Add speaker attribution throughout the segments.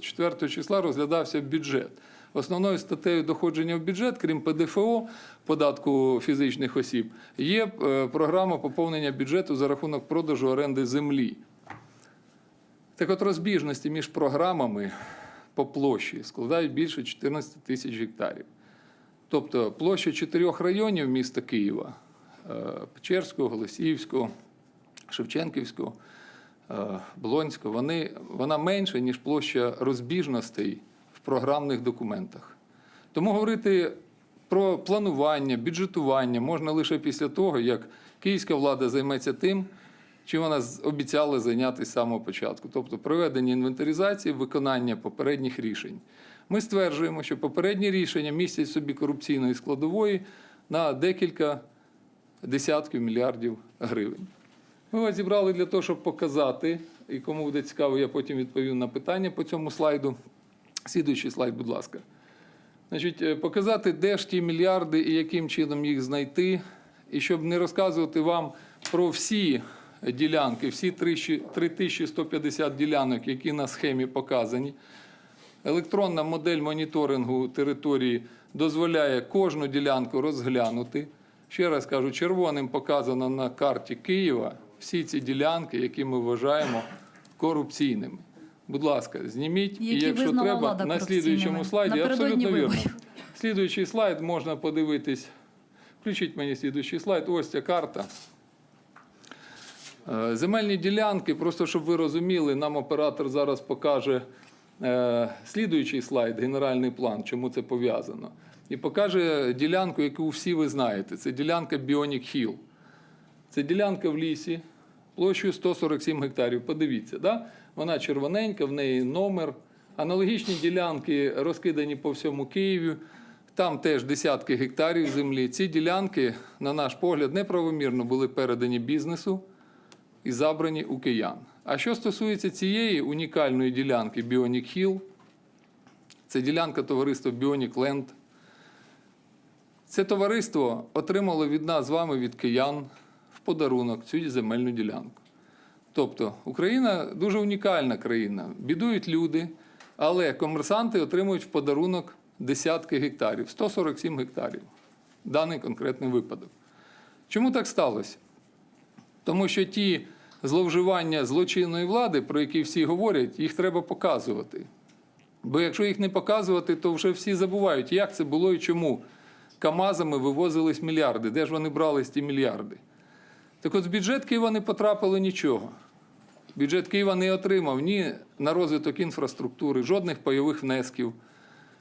Speaker 1: 4 числа розглядався бюджет. Основною статтею доходження в бюджет, крім ПДФО, податку фізичних осіб, є е, програма поповнення бюджету за рахунок продажу оренди землі. Так от розбіжності між програмами по площі складають більше 14 тисяч гектарів. Тобто площа чотирьох районів міста Києва е, Печерського, Голосіївського, Шевченківського, е, Блонського, вони, вона менша, ніж площа розбіжностей в програмних документах. Тому говорити про планування, бюджетування можна лише після того, як київська влада займеться тим, чим вона обіцяла зайнятися з самого початку, тобто проведення інвентаризації, виконання попередніх рішень. Ми стверджуємо, що попередні рішення містять собі корупційної складової на декілька десятків мільярдів гривень. Ми вас зібрали для того, щоб показати, і кому буде цікаво, я потім відповім на питання по цьому слайду. Слідуючий слайд, будь ласка. Значить, е, показати, де ж ті мільярди і яким чином їх знайти, і щоб не розказувати вам про всі ділянки, всі 3150 ділянок, які на схемі показані. Електронна модель моніторингу території дозволяє кожну ділянку розглянути. Ще раз кажу, червоним показано на карті Києва всі ці ділянки, які ми вважаємо корупційними. Будь ласка, зніміть, і якщо треба, на слідуючому слайді абсолютно вірно. Слідуючий слайд можна подивитись. Включіть мені слідуючий слайд. Ось ця карта. Е, Земельні ділянки, просто щоб ви розуміли, нам оператор зараз покаже е, слідуючий слайд, генеральний план, чому це пов'язано. І покаже ділянку, яку всі ви знаєте. Це ділянка Bionic Hill. Це ділянка в лісі площею 147 гектарів. Подивіться, да? вона червоненька, в неї номер. Аналогічні ділянки розкидані по всьому Києві. Там теж десятки гектарів землі. Ці ділянки, на наш погляд, неправомірно були передані бізнесу і забрані у киян. А що стосується цієї унікальної ділянки Bionic Hill, це ділянка товариства Bionic Land. Це товариство отримало від нас з вами, від киян, подарунок цю земельну ділянку. Тобто Україна дуже унікальна країна. Бідують люди, але комерсанти отримують в подарунок десятки гектарів, 147 гектарів. Даний конкретний випадок. Чому так сталося? Тому що ті зловживання злочинної влади, про які всі говорять, їх треба показувати. Бо якщо їх не показувати, то вже всі забувають, як це було і чому. Камазами вивозились мільярди. Де ж вони брали ті мільярди? Так от з бюджет Києва не потрапило нічого. Бюджет Києва не отримав ні на розвиток інфраструктури, жодних пайових внесків.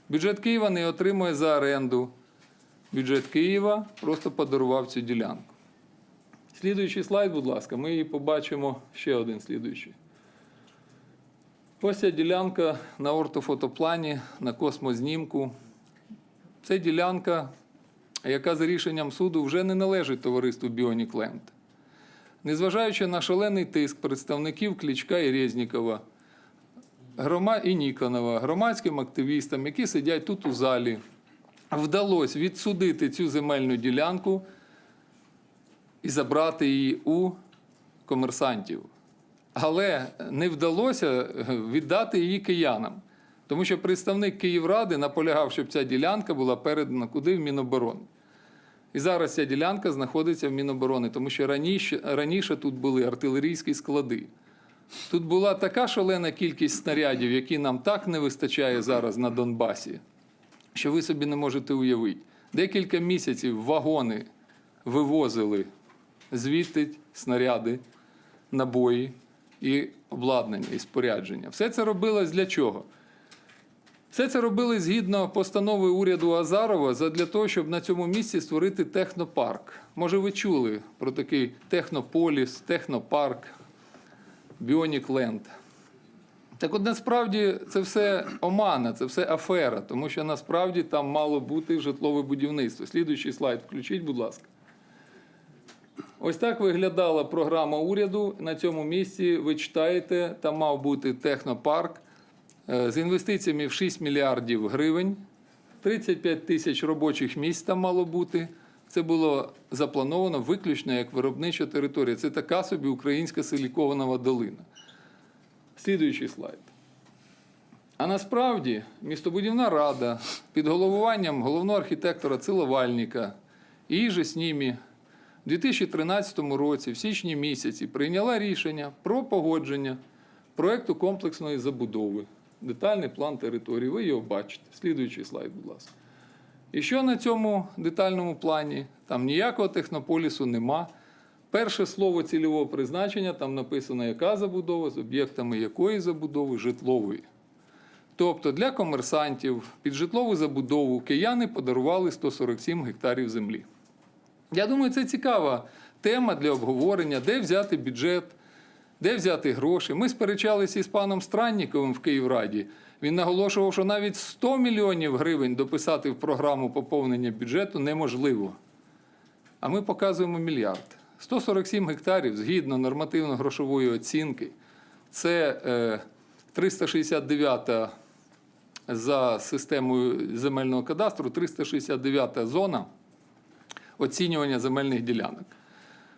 Speaker 1: Бюджет Києва не отримує за оренду. Бюджет Києва просто подарував цю ділянку. Слідуючий слайд, будь ласка, ми її побачимо ще один слідуючий. Ось ця ділянка на ортофотоплані, на космознімку. Це ділянка, яка за рішенням суду вже не належить товариству Land. Незважаючи на шалений тиск представників Клічка і Резнікова, грома і Ніконова, громадським активістам, які сидять тут у залі, вдалося відсудити цю земельну ділянку і забрати її у комерсантів. Але не вдалося е, віддати її киянам, тому що представник Київради наполягав, щоб ця ділянка була передана куди в Міноборони. І зараз ця ділянка знаходиться в Міноборони, тому що раніше, раніше тут були артилерійські склади. Тут була така шалена кількість снарядів, які нам так не вистачає зараз на Донбасі, що ви собі не можете уявити. Декілька місяців вагони вивозили звідти снаряди, набої і обладнання, і спорядження. Все це робилось для чого? Все це робили згідно постанови уряду Азарова задля того, щоб на цьому місці створити технопарк. Може, ви чули про такий технополіс, технопарк, Біонік Ленд. Так от насправді це все омана, це все афера, тому що насправді там мало бути житлове будівництво. Слідуючий слайд включіть, будь ласка. Ось так виглядала програма уряду. На цьому місці ви читаєте, там мав бути технопарк з інвестиціями в 6 мільярдів гривень, 35 тисяч робочих місць там мало бути. Це було заплановано виключно як виробнича територія. Це така собі українська силікованова долина. Слідуючий слайд. А насправді містобудівна рада під головуванням головного архітектора Циловальника і же з ними у 2013 році, в січні місяці, прийняла рішення про погодження проекту комплексної забудови. Детальний план території. Ви його бачите. Слідуючий слайд, будь ласка. І що на цьому детальному плані? Там ніякого технополісу нема. Перше слово цільового призначення там написано, яка забудова, з об'єктами якої забудови, житлової. Тобто для комерсантів під житлову забудову кияни подарували 147 гектарів землі. Я думаю, це цікава тема для обговорення, де взяти бюджет, де взяти гроші. Ми сперечалися із паном Странніковим в Київраді. Він наголошував, що навіть 100 мільйонів гривень дописати в програму поповнення бюджету неможливо. А ми показуємо мільярд. 147 гектарів згідно нормативно-грошової оцінки. Це е, 369 за системою земельного кадастру, 369 зона оцінювання земельних ділянок.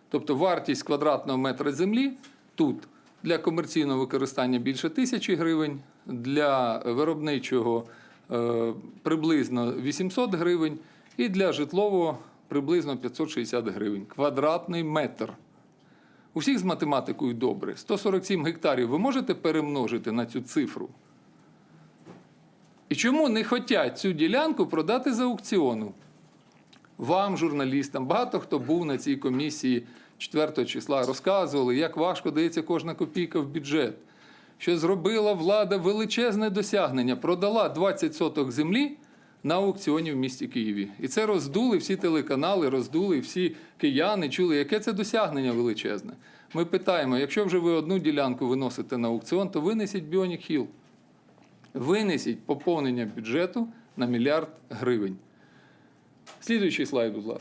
Speaker 1: Тобто вартість квадратного метра землі тут для комерційного використання більше тисячі гривень, для виробничого е, приблизно 800 гривень і для житлового приблизно 560 гривень. Квадратний метр. У всіх з математикою добре. 147 гектарів ви можете перемножити на цю цифру? І чому не хочуть цю ділянку продати за аукціону? Вам, журналістам, багато хто був на цій комісії 4 числа, розказували, як важко дається кожна копійка в бюджет. Що зробила влада величезне досягнення, продала 20 соток землі на аукціоні в місті Києві. І це роздули всі телеканали, роздули всі кияни, чули, яке це досягнення величезне. Ми питаємо: якщо вже ви одну ділянку виносите на аукціон, то винесіть Біонік Хіл. Винесіть поповнення бюджету на мільярд гривень. Слідуючий слайд, будь ласка.